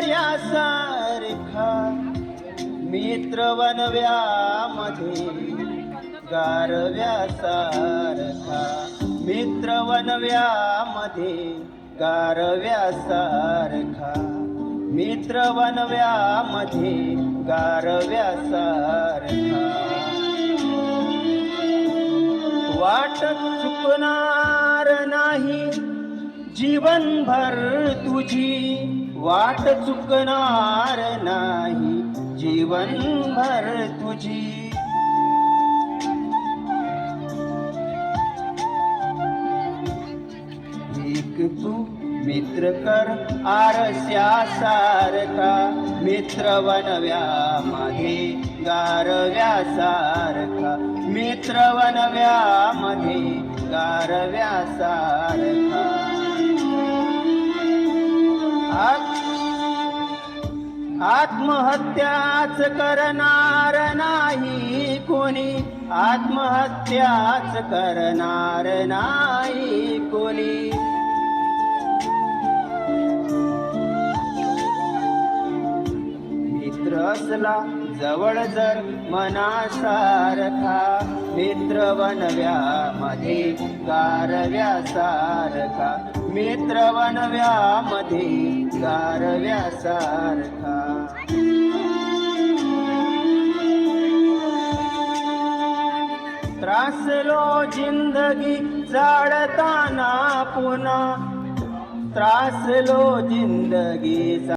दर्यासारखा मित्र वनव्यामध्ये गारव्यासारखा मित्र वनव्यामध्ये गारव्यासारखा मित्र वनव्यामध्ये गारव्यासारखा वाट चुकणार नाही जीवनभर तुझी वाट चुकणार नाही. जीवनभर तुझी. एक तू मित्र कर आरस्यासारखा मित्र वनव्यामध्ये गारव्यासारखा. मित्र वनव्यामध्ये गारव्यासारखा. आत्महत्याच करणार नाही कोणी. आत्महत्याच करणार नाही कोणी. मित्र असला जवळ जर मनासारखा मित्र गारव्या सारखा मित्र गारव्या सारखा त्रासलो जिंदगी जाडताना पुन्हा. त्रासलो जिंदगी